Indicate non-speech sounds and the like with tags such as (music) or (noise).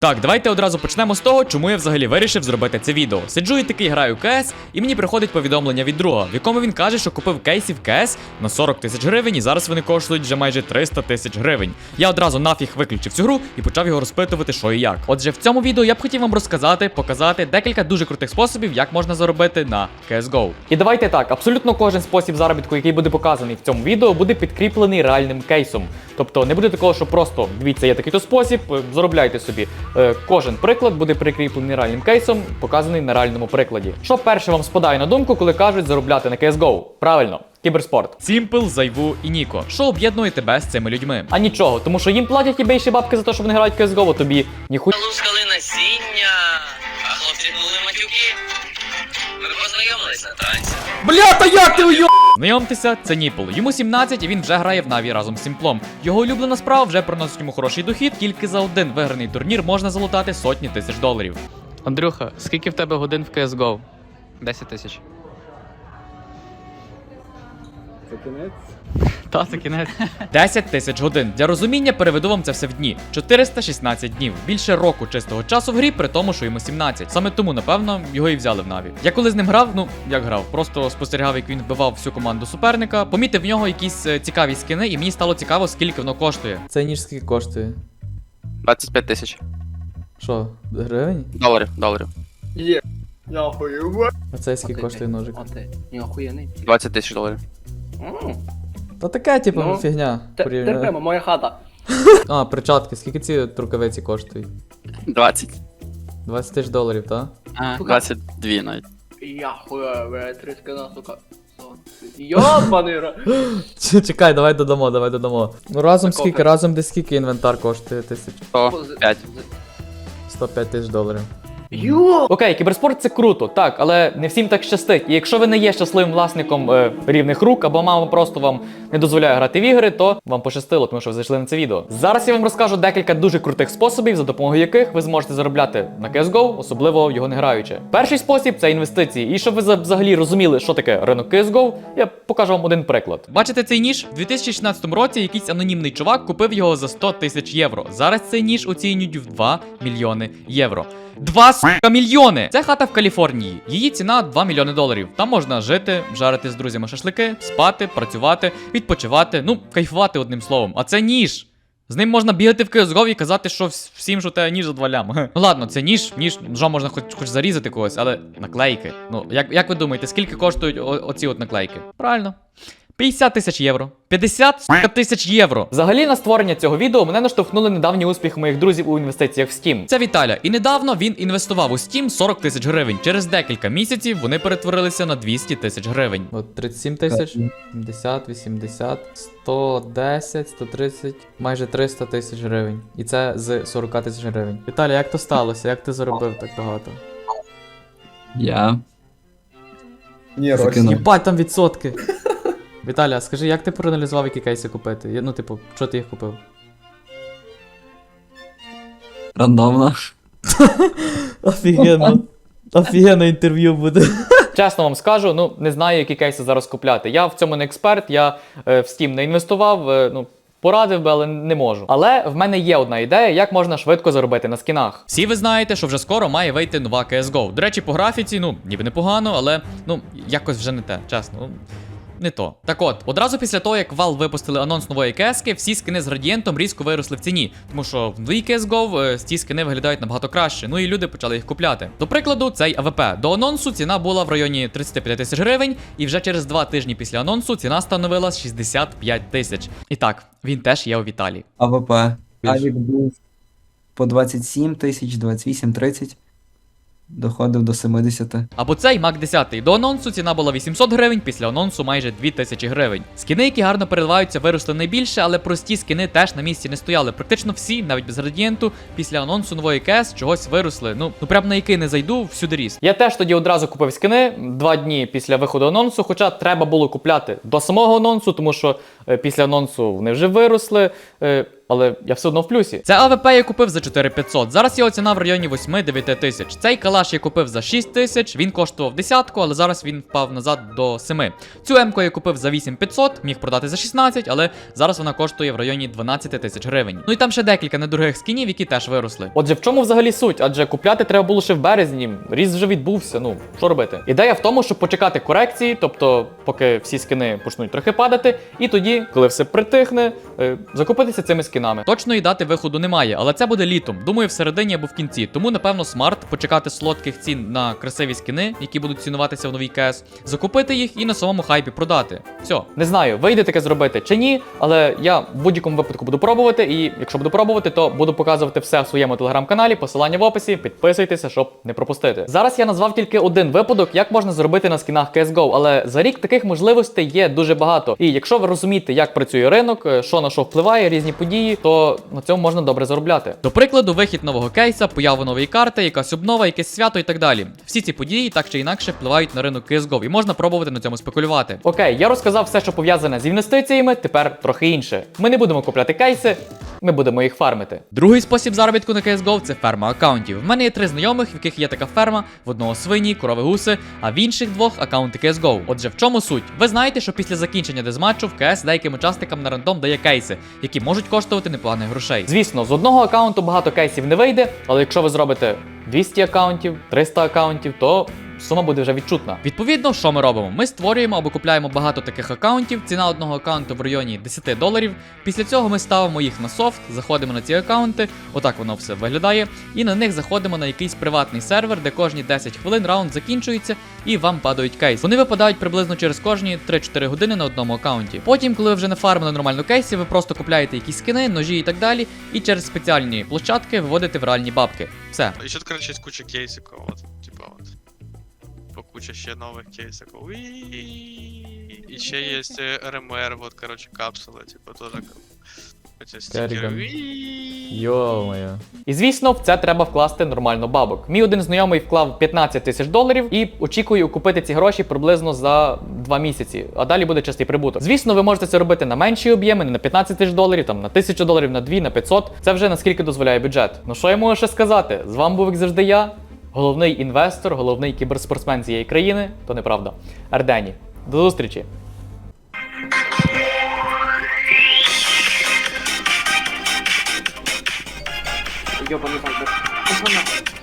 Так, давайте одразу почнемо з того, чому я взагалі вирішив зробити це відео. Сиджу і такий граю КС, і мені приходить повідомлення від друга, в якому він каже, що купив кейсів КС на 40 тисяч гривень, і зараз вони коштують вже майже 300 тисяч гривень. Я одразу нафіг виключив цю гру і почав його розпитувати, що і як. Отже, в цьому відео я б хотів вам розказати, показати декілька дуже крутих способів, як можна заробити на CSGO. І давайте так, абсолютно кожен спосіб заробітку, який буде показаний в цьому відео, буде підкріплений реальним кейсом. Тобто не буде такого, що просто дивіться, є такий-то спосіб, е, заробляйте собі. Е, Кожен приклад буде прикріплений реальним кейсом, показаний на реальному прикладі. Що перше вам спадає на думку, коли кажуть заробляти на CSGO? Правильно. Кіберспорт. Сімпл, Зайву і Ніко. Що об'єднує тебе з цими людьми? А нічого, тому що їм платять і більші бабки за те, що вони грають CSGO, а тобі ніхуя. Лускали насіння, а хлопці гнули матюки. Ми познайомились на танці. Бля, та як ти уйо... Знайомтеся, це Ніпл. Йому 17 і він вже грає в Наві разом з Сімплом. Його улюблена справа вже приносить йому хороший дохід, тільки за один виграний турнір можна залутати сотні тисяч доларів. Андрюха, скільки в тебе годин в CSGO? 10 тисяч. Це кінець? Та, це кінець. 10 тисяч годин. Для розуміння переведу вам це все в дні. 416 днів. Більше року чистого часу в грі, при тому, що йому 17. Саме тому, напевно, його і взяли в Наві. Я коли з ним грав, ну як грав, просто спостерігав, як він вбивав всю команду суперника, помітив в нього якісь е, цікаві скини, і мені стало цікаво, скільки воно коштує. Це ніж скільки коштує? 25 тисяч. Що, гривень? Доларів, доларів. Є. Нахуй. А це скільки коштує ножик? А ти не охуєний. 20 тисяч доларів. Та таке, типу, Ну, фігня. Те- порівняно. Терпимо, моя хата. (laughs) А, перчатки, скільки ці рукавиці коштують? 20. 20 тисяч доларів, так? А, 22 навіть. Я хуя, три скина, сука. Йобаний ра. Чекай, давай додамо, давай додамо. Ну разом Такого. скільки, разом десь скільки інвентар коштує? Тисяч 105. 105 тисяч доларів. Йо! Окей, кіберспорт це круто, так, але не всім так щастить. І якщо ви не є щасливим власником е, рівних рук, або мама просто вам не дозволяє грати в ігри, то вам пощастило, тому що ви зайшли на це відео. Зараз я вам розкажу декілька дуже крутих способів, за допомогою яких ви зможете заробляти на CSGO, особливо його не граючи. Перший спосіб це інвестиції. І щоб ви взагалі розуміли, що таке ринок CSGO, я покажу вам один приклад. Бачите цей ніж? У 2016 році якийсь анонімний чувак купив його за 100 тисяч євро. Зараз цей ніж оцінюють в 2 мільйони євро. Два сука мільйони! Це хата в Каліфорнії. Її ціна 2 мільйони доларів. Там можна жити, жарити з друзями шашлики, спати, працювати, відпочивати, ну, кайфувати одним словом. А це ніж. З ним можна бігати в CSGO і казати, що вс- всім що те ніж за два ляма. (laughs) Ну ладно, це ніж, ніж, ножом можна хоч, хоч зарізати когось, але наклейки. Ну, як, як ви думаєте, скільки коштують оці от наклейки? Правильно. 50 тисяч євро. 50 тисяч євро. Взагалі на створення цього відео мене наштовхнули недавній успіх моїх друзів у інвестиціях в Steam. Це Віталя. І недавно він інвестував у Steam 40 тисяч гривень. Через декілька місяців вони перетворилися на 200 тисяч гривень. От 37 тисяч, 70, 80, 110, 130, майже 300 тисяч гривень. І це з 40 тисяч гривень. Віталій, як то сталося? Як ти заробив так багато? Я Ні, Роксі. там відсотки. Віталя, скажи, як ти проаналізував, які кейси купити? Ну, типу, що ти їх купив? Рандомно. (laughs) Офігенно. Офігенно інтерв'ю буде. Чесно вам скажу, ну не знаю, які кейси зараз купляти. Я в цьому не експерт, я е, в Steam не інвестував. е, ну. Порадив би, але не можу. Але в мене є одна ідея, як можна швидко заробити на скінах. Всі ви знаєте, що вже скоро має вийти нова CSGO. До речі, по графіці, ну ніби непогано, але ну якось вже не те, чесно. Не то. Так от, одразу після того, як Valve випустили анонс нової кески, всі скини з градієнтом різко виросли в ціні, тому що в новій CSGO е, ці скини виглядають набагато краще. Ну і люди почали їх купляти. До прикладу, цей АВП. До анонсу ціна була в районі 35 тисяч гривень, і вже через два тижні після анонсу ціна становила 65 тисяч. І так, він теж є у Віталії. АВП. Авік був по 27 тисяч, 28, 30. Доходив до 70. Або цей Мак 10. До анонсу ціна була 800 гривень, після анонсу майже 2000 гривень. Скини, які гарно переливаються, виросли найбільше, але прості скини теж на місці не стояли. Практично всі, навіть без градієнту, після анонсу нової КС чогось виросли. Ну, ну прям на який не зайду, всюди ріс. Я теж тоді одразу купив скини два дні після виходу анонсу, хоча треба було купляти до самого анонсу, тому що е, після анонсу вони вже виросли. Е, але я все одно в плюсі. Це АВП я купив за 4500. Зараз його ціна в районі 8-9 тисяч. Цей калаш я купив за 6 тисяч. Він коштував десятку, але зараз він впав назад до 7. Цю М-ку я купив за 8500, міг продати за 16, але зараз вона коштує в районі 12 тисяч гривень. Ну і там ще декілька недорогих скінів, які теж виросли. Отже, в чому взагалі суть? Адже купляти треба було ще в березні. Ріст вже відбувся. Ну що робити? Ідея в тому, щоб почекати корекції, тобто, поки всі скини почнуть трохи падати, і тоді, коли все притихне, е, закупитися цими скінами. Точної дати виходу немає, але це буде літом. Думаю, в середині або в кінці. Тому, напевно, смарт почекати солодких цін на красиві скини, які будуть цінуватися в новій КС, закупити їх і на самому хайпі продати. Все. Не знаю, вийде таке зробити чи ні, але я в будь-якому випадку буду пробувати. І якщо буду пробувати, то буду показувати все в своєму телеграм-каналі. Посилання в описі. Підписуйтеся, щоб не пропустити. Зараз я назвав тільки один випадок, як можна зробити на скінах CSGO, але за рік таких можливостей є дуже багато. І якщо ви розумієте, як працює ринок, е, що на що впливає, різні події, то на цьому можна добре заробляти. До прикладу, вихід нового кейса, поява нової карти, якась обнова, якесь свято і так далі. Всі ці події так чи інакше впливають на ринок CSGO, і можна пробувати на цьому спекулювати. Окей, я розказав все, що пов'язане з інвестиціями. Тепер трохи інше. Ми не будемо купляти кейси, ми будемо їх фармити. Другий спосіб заробітку на CSGO – це ферма аккаунтів. В мене є три знайомих, в яких є така ферма: в одного свині, корови гуси, а в інших двох аккаунти CSGO. Отже, в чому суть? Ви знаєте, що після закінчення дезматчу в CS деяким учасникам на рандом дає кейси, які можуть коштувати непоганих грошей. Звісно, з одного аккаунту багато кейсів не вийде, але якщо ви зробите 200 аккаунтів, 300 аккаунтів, то сума буде вже відчутна. Відповідно, що ми робимо? Ми створюємо або купляємо багато таких аккаунтів. Ціна одного аккаунту в районі 10 доларів. Після цього ми ставимо їх на софт, заходимо на ці аккаунти, отак воно все виглядає, і на них заходимо на якийсь приватний сервер, де кожні 10 хвилин раунд закінчується і вам падають кейси. Вони випадають приблизно через кожні 3-4 години на одному аккаунті. Потім, коли ви вже нафармили нормально кейси, ви просто купляєте якісь скини, ножі і так далі, і через спеціальні площадки виводите в реальні бабки. Все. Еще, короче, есть куча кейсиков, вот, вот По куча ще новых кейсиков. Уи. Еще есть э, РМР, вот, короче, капсула, типа, тоже как эти стикеры. Керриган. Уи. Йо-моє. І звісно, в це треба вкласти нормально бабок. Мій один знайомий вклав 15 тисяч доларів і очікує купити ці гроші приблизно за 2 місяці. А далі буде частий прибуток. Звісно, ви можете це робити на менші об'єми, не на 15 тисяч доларів, там на 1000 доларів, на 2, на 500. Це вже наскільки дозволяє бюджет. Ну що я можу ще сказати? З вами був як завжди я, головний інвестор, головний кіберспортсмен цієї країни. То неправда. Ардені. До зустрічі! Йобаний да.